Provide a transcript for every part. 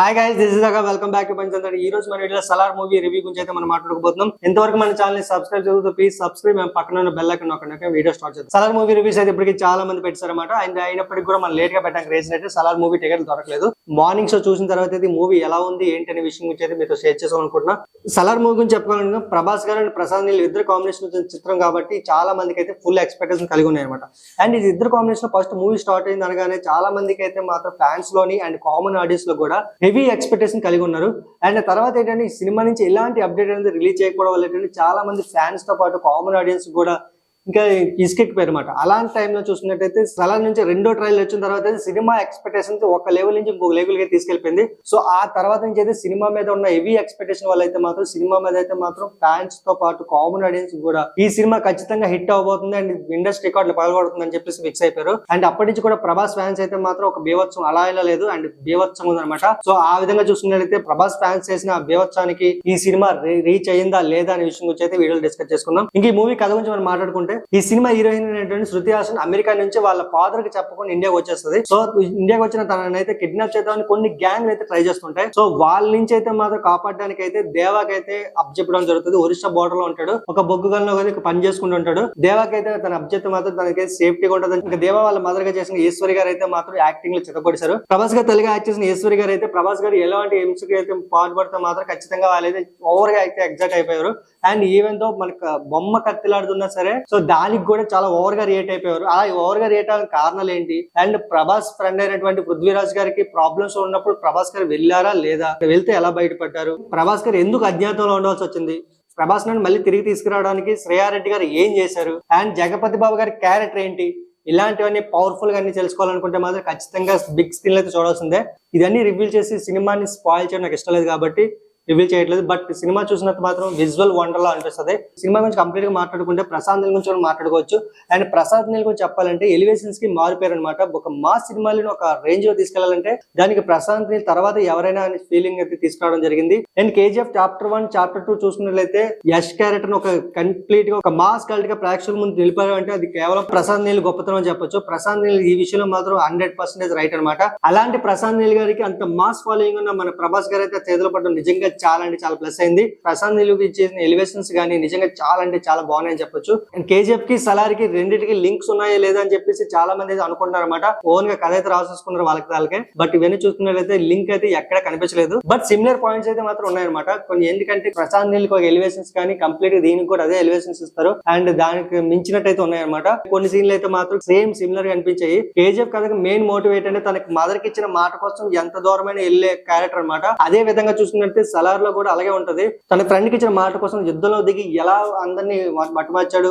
Hi guys this is welcome back to పంచంతడి ఈ రోజు మన వీడియో సలార్ మూవీ రివ్యూ గురించి అయితే మనం మాట్లాడుకోబోతున్నాం. ఎంతవరకు మన ఛానల్ని సబ్స్క్రైబ్ చేస్తూ ప్లీజ్ సబ్స్క్రైబ్ మేము పక్కన బెల్ అక్కడ నొక్కండి వీడియో స్టార్ట్ చేద్దాం. సలార్ మూవీ రివ్యూస్ అయితే ఇప్పటికి చాలా మంది పెట్టారన్నమాట. అండ్ అయినప్పటికీ కూడా మనం లేట్గా పెట్టడానికి రీజన్ అయితే సలార్ మూవీ టికెట్ దొరకలేదు. మార్నింగ్ షో చూసిన తర్వాత అయితే మూవీ ఎలా ఉంది ఏంటి అనే విషయం గురించి అయితే మీతో షేర్ చేసుకోవాలనుకుంటున్నా అనుకుంటున్నా. సలార్ మూవీ గురించి చెప్పుకోవాలనుకున్నా ప్రభాస్ గారు అండ్ ప్రసాద్ నీళ్ళు ఇద్దరు కాంబినేషన్ వచ్చిన చిత్రం కాబట్టి చాలా మందికి అయితే ఫుల్ ఎక్స్పెక్టేషన్ కలిగి ఉన్నాయి అనమాట అండ్ ఇది ఇద్దరు కాంబినేషన్ ఫస్ట్ మూవీ స్టార్ట్ అయింది అనగానే చాలా మందికి అయితే మాత్రం ఫ్యాన్స్లోని అండ్ కామన్ ఆడియన్స్లో కూడా హెవీ ఎక్స్పెక్టేషన్ కలిగి ఉన్నారు. అండ్ తర్వాత ఏంటంటే ఈ సినిమా నుంచి ఎలాంటి అప్డేట్ అనేది రిలీజ్ చేయకపోవడం వల్ల ఏంటంటే చాలా మంది ఫ్యాన్స్తో పాటు కామన్ ఆడియన్స్ కూడా ఇంకా ఇసుకెక్కిపోయారు అనమాట అలాంటి టైంలో చూసినట్టయితే సలార్ నుంచి రెండో ట్రైల్ వచ్చిన తర్వాత అయితే సినిమా ఎక్స్పెక్టేషన్ ఒక లెవెల్ నుంచి ఇంకొక లెవెల్కి తీసుకెళ్ళిపోయింది సో ఆ తర్వాత నుంచి అయితే సినిమా మీద ఉన్న హెవీ ఎక్స్పెక్టేషన్ వల్ల అయితే మాత్రం సినిమా మీద అయితే మాత్రం ఫ్యాన్స్తో పాటు కామన్ ఆడియన్స్ కూడా ఈ సినిమా ఖచ్చితంగా హిట్ అవబోతుంది అండ్ ఇండస్ట్రీ రికార్డులు పగలగొడుతుంది అని చెప్పేసి ఫిక్స్ అయిపోయారు. అండ్ అప్పటి నుంచి కూడా ప్రభాస్ ఫ్యాన్స్ అయితే మాత్రం ఒక బీవత్సం అలా ఇలా లేదు అండ్ బీవత్సం ఉందన్నమాట. సో ఆ విధంగా చూసుకున్నట్లయితే ప్రభాస్ ఫ్యాన్స్ చేసిన బీవత్సానికి ఈ సినిమా రీచ్ అయ్యిందా లేదా అనే విషయం గురించి అయితే వీడియోలో డిస్కస్ చేసుకుందాం. ఇంక ఈ మూవీ కథ గురించి మనం మాట్లాడుకుంటే ఈ సినిమా హీరోయిన్ అనేటువంటి శృతి హాసన్ అమెరికా నుంచి వాళ్ళ ఫాదర్కి చెప్పకుండా ఇండియాకి వచ్చేస్తుంది. సో ఇండియాకి వచ్చిన తనని అయితే కిడ్నాప్ చేద్దామని కొన్ని గ్యాంగ్లు అయితే ట్రై చేస్తుంటాయి. సో వాళ్ళ నుంచి అయితే మాత్రం కాపాడడానికి అయితే దేవాకైతే అయితే జరుగుతుంది. ఒరిస్సా బోర్డర్లో ఉంటాడు. ఒక బొగ్గు గల్లో పని చేసుకుంటూ ఉంటాడు. దేవాకైతే తన అబ్జెక్ట్ మాత్రం తనకి సేఫ్టీగా ఉంటుంది ఇంకా దేవా వాళ్ళ మదర్గా చేసిన ఈశ్వరి గారు అయితే మాత్రం యాక్టింగ్లో చిత్తపడిశారు ప్రభాస్ గారు తెలుగు యాక్ట్ చేసిన ఈశ్వరి గారు అయితే ప్రభాస్ గారు ఎలాంటి ఎంసుకి అయితే పాల్పడితే మాత్రం ఖచ్చితంగా వాళ్ళైతే ఓవర్గా అయితే ఎగ్జాక్ట్ అయిపోయారు. అండ్ ఈవెన్తో మనకు బొమ్మ కత్తిలాడుతున్నా సరే సో దానికి కూడా చాలా ఓవర్గా రియేట్ అయిపోయారు. అలా ఓవర్గా రియేట్ అవ్వడానికి కారణాలు ఏంటి? అండ్ ప్రభాస్ ఫ్రెండ్ అయినటువంటి పృథ్వీరాజ్ గారికి ప్రాబ్లమ్స్ ఉన్నప్పుడు ప్రభాస్ గారు వెళ్ళారా లేదా? వెళ్తే ఎలా బయటపడ్డారు? ప్రభాస్ గారు ఎందుకు అజ్ఞాతంలో ఉండవలసి వచ్చింది? ప్రభాస్ నుండి మళ్ళీ తిరిగి తీసుకురావడానికి శ్రేయారెడ్డి గారు ఏం చేశారు? అండ్ జగపతి బాబు గారి క్యారెక్టర్ ఏంటి? ఇలాంటివన్నీ పవర్ఫుల్గా అన్ని తెలుసుకోవాలనుకుంటే మాత్రం ఖచ్చితంగా బిగ్ స్క్రీన్ అయితే చూడాల్సిందే. ఇదన్నీ రివీల్ చేసి సినిమాని స్పాయిల్ చేయడం నాకు ఇష్టం లేదు కాబట్టి రివీల్ చేయట్లేదు. బట్ సినిమా చూసినంత మాత్రం విజువల్ వండర్ లా అనిపిస్తుంది. సినిమా గురించి కంప్లీట్గా మాట్లాడుకుంటే ప్రశాంత్ నీల్ గురించి మాట్లాడుకోవచ్చు. అండ్ ప్రసాద్ నీల్ గురించి చెప్పాలంటే ఎలివేషన్స్కి మారిపోయారు అనమాట ఒక మా సినిమాలను ఒక రేంజ్లో తీసుకెళ్ళాలంటే దానికి ప్రశాంత్ నీల్ తర్వాత ఎవరైనా అనే ఫీలింగ్ అయితే తీసుకురావడం జరిగింది. And KGF chapter one chapter two చూసుకున్నట్లయితే యష్ క్యారెక్టర్ ఒక కంప్లీట్గా ఒక మాస్ కల్ట్గా ప్రేక్షకుల ముందు నిలిపారు అంటే అది కేవలం ప్రశాంత్ నీల్ గొప్పతనం అని చెప్పొచ్చు. ప్రశాంత్ నీల్ ఈ విషయంలో మాత్రం హండ్రెడ్ పర్సెంటేజ్ రైట్ అనమాట అలాంటి ప్రశాంత్ నీల్ గారికి అంత మాస్ ఫాలోయింగ్ ఉన్న మన ప్రభాస్ గారు అయితే చేతులు పడడం నిజంగా చాలా అంటే చాలా ప్లస్ అయింది. ప్రశాంత్ నిలువుకి చేసిన ఎలివేషన్స్ కానీ నిజంగా చాలా అంటే చాలా బాగున్నాయని చెప్పొచ్చు. అండ్ కేజీఎఫ్కి సలార్కి రెండింటికి లింక్స్ ఉన్నాయా లేదా అని చెప్పేసి చాలా మంది అయితే అనుకుంటారు అనమాట ఓన్గా కథ అయితే రాసేసుకున్నారు వాళ్ళకి వాళ్ళకే. బట్ ఇవన్నీ చూసుకున్నట్లయితే లింక్ అయితే ఎక్కడ కనిపించలేదు. బట్ సిమిలర్ పాయింట్స్ అయితే మాత్రం ఉన్నాయన్నమాట. కొన్ని ఎందుకంటే ప్రశాంత్ నీల్ ఒక ఎలివేషన్స్ కానీ కంప్లీట్గా దీనికి కూడా అదే ఎలివేషన్స్ ఇస్తారు. అండ్ దానికి మించినట్టయితే ఉన్నాయన్నమాట. కొన్ని సీన్లు అయితే మాత్రం సేమ్ సిమిలర్గా అనిపించాయి. కేజీఎఫ్ కథకు మెయిన్ మోటివేట్ అంటే తనకి మదర్కి ఇచ్చిన మాట కోసం ఎంత దూరమైన వెళ్ళే క్యారెక్టర్ అన్నమాట. అదే విధంగా చూసుకున్నట్టే సలార్లో కూడా అలాగే ఉంటది. తన ఫ్రెండ్కి ఇచ్చిన మాట కోసం యుద్ధంలో దిగి ఎలా అందరినీ మట్టుమచ్చాడు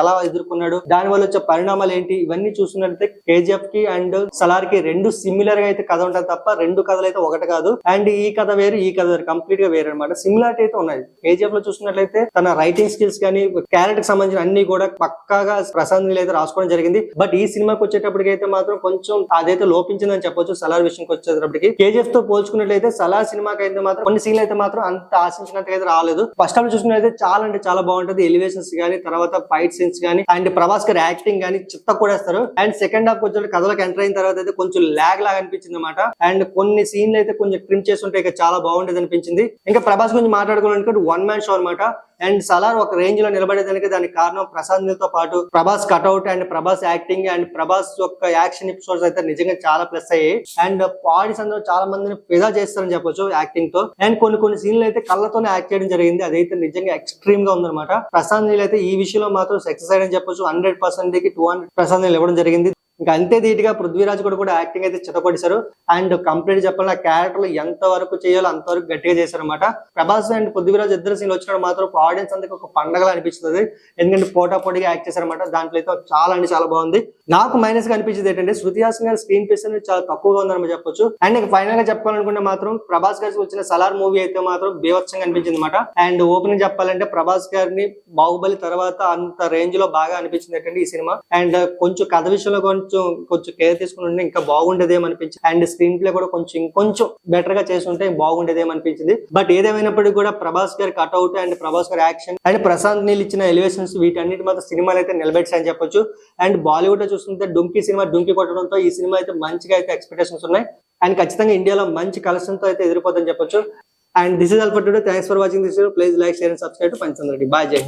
ఎలా ఎదుర్కొన్నాడు దాని వల్ల వచ్చే పరిణామాలు ఏంటి ఇవన్నీ చూసినట్లయితే కేజీఎఫ్కి అండ్ సలార్కి రెండు సిమిలర్గా అయితే కథ ఉంటుంది తప్ప రెండు కథలు అయితే ఒకటి కాదు. అండ్ ఈ కథ వేరు ఈ కథ వేరు కంప్లీట్గా వేరు అనమాట సిమిలారిటీ అయితే ఉన్నాయి. కేజీఎఫ్లో చూసినట్లయితే తన రైటింగ్ స్కిల్స్ కానీ క్యారెక్టర్కి సంబంధించిన అన్ని కూడా పక్కాగా ప్రశాంత్ అయితే రాసుకోవడం జరిగింది. బట్ ఈ సినిమాకి వచ్చేటప్పటికి అయితే మాత్రం కొంచెం అదైతే లోపించిందని చెప్పొచ్చు సలార్ విషయంకి వచ్చేటప్పటికి. కేజీఎఫ్తో పోల్చుకున్నట్లయితే సలార్ సినిమాకి అయితే మాత్రం కొన్ని బిల్డింగ్ అయితే మాత్రం అంత ఆశించినట్టు అయితే రాలేదు ఫస్ట్ హాఫ్ చూసుకున్నైతే చాలా అంటే చాలా బాగుంటది. ఎలివేషన్స్ కానీ తర్వాత ఫైట్ సీన్స్ గానీ అండ్ ప్రభాస్ గారి యాక్టింగ్ గానీ చిత్త కూడేస్తారు అండ్ సెకండ్ హాఫ్ కొంచెం కథలకు ఎంటర్ అయిన తర్వాత అయితే కొంచెం లాగ్ లాగా అనిపించింది అనమాట అండ్ కొన్ని సీన్లు అయితే కొంచెం ట్రిమ్ చేస్తుంటే ఇక చాలా బాగుండేది అనిపించింది. ఇంకా ప్రభాస్ గురించి మాట్లాడుకోవాలనుకుంటే వన్ మ్యాన్ షో అనమాట అండ్ సలార్ ఒక రేంజ్లో నిలబడేదానికి దానికి కారణం ప్రశాంత్ నీల్తో పాటు Prabhas cutout and Prabhas acting and Prabhas యొక్క యాక్షన్ ఎపిసోడ్స్ అయితే నిజంగా చాలా ప్లస్ అయ్యాయి. అండ్ ఆడియన్స్ అందరూ చాలా మందిని ఫిదా చేస్తారని చెప్పొచ్చు యాక్టింగ్తో. అండ్ కొన్ని కొన్ని సీన్లు అయితే కళ్ళతోనే యాక్ట్ చేయడం జరిగింది. అదైతే నిజంగా ఎక్స్ట్రీమ్గా ఉందన్నమాట. ప్రశాంత్ నీల్ అయితే ఈ విషయంలో మాత్రం సక్సెస్ అయ్యని చెప్పొచ్చు. హండ్రెడ్ పర్సెంట్కి టూ హండ్రెడ్ ప్రశాంత్ నీల్ ఇవ్వడం జరిగింది. ఇంకా అంతే ధీటుగా పృథ్వీరాజ్ కూడా కూడా యాక్టింగ్ అయితే చిత్తపడిశారు అండ్ కంప్లీట్ చెప్పాలి ఆ ఎంత వరకు చేయాలో అంతవరకు గట్టిగా చేశారు అనమాట ప్రభాస్ అండ్ పృథ్వీరాజ్ ఇద్దరు సీన్ వచ్చినప్పుడు మాత్రం ఆడియన్స్ అందరికి ఒక పండగలా అనిపిస్తుంది. ఎందుకంటే పోటా పోటీగా యాక్ట్ చేశారనమాట దాంట్లో అయితే చాలా అంటే చాలా బాగుంది. నాకు మైనస్గా అనిపించింది ఏంటంటే శృతి హాసన్ గారి స్క్రీన్ ప్లేస్ అనేది చాలా తక్కువగా ఉందని చెప్పొచ్చు. అండ్ ఇక ఫైనల్గా చెప్పాలనుకుంటే మాత్రం ప్రభాస్ గారికి వచ్చిన సలార్ మూవీ అయితే మాత్రం బీవత్సంగా అనిపించింది అనమాట అండ్ ఓపెనింగ్ చెప్పాలంటే ప్రభాస్ గారిని బాహుబలి తర్వాత అంత రేంజ్లో బాగా అనిపించింది ఏంటంటే ఈ సినిమా అండ్ కొంచెం కథ విషయంలో కొంచెం కొంచెం కేర్ తీసుకుని ఉంటే ఇంకా బాగుండేదేమో అనిపించింది అండ్ స్క్రీన్ ప్లే కూడా కొంచెం ఇంకొంచెం బెటర్గా చేస్తుంటే ఉంటే బాగుండేదేమో అనిపించింది బట్ ఏదేమైనప్పటికీ కూడా ప్రభాస్ గారి కట్అవుట్ అండ్ ప్రభాస్ గారి యాక్షన్ అండ్ ప్రశాంత్ నీల్ ఇచ్చిన ఎలివేషన్స్ వీటన్నిటి మాత్రం సినిమాలు అయితే నిలబెట్టాయని చెప్పొచ్చు. అండ్ బాలీవుడ్లో చూస్తుంటే డుంకీ సినిమా డుంకీ కొట్టడంతో ఈ సినిమా అయితే మంచిగా అయితే ఎక్స్పెక్టేషన్స్ ఉన్నాయి. అండ్ ఖచ్చితంగా ఇండియాలో మంచి కలెక్షన్తో అయితే ఎదిరిపోతుందని చెప్పొచ్చు. And this is all for today thanks for watching this please like share and subscribe to పంచంద్రెడ్డి bye జై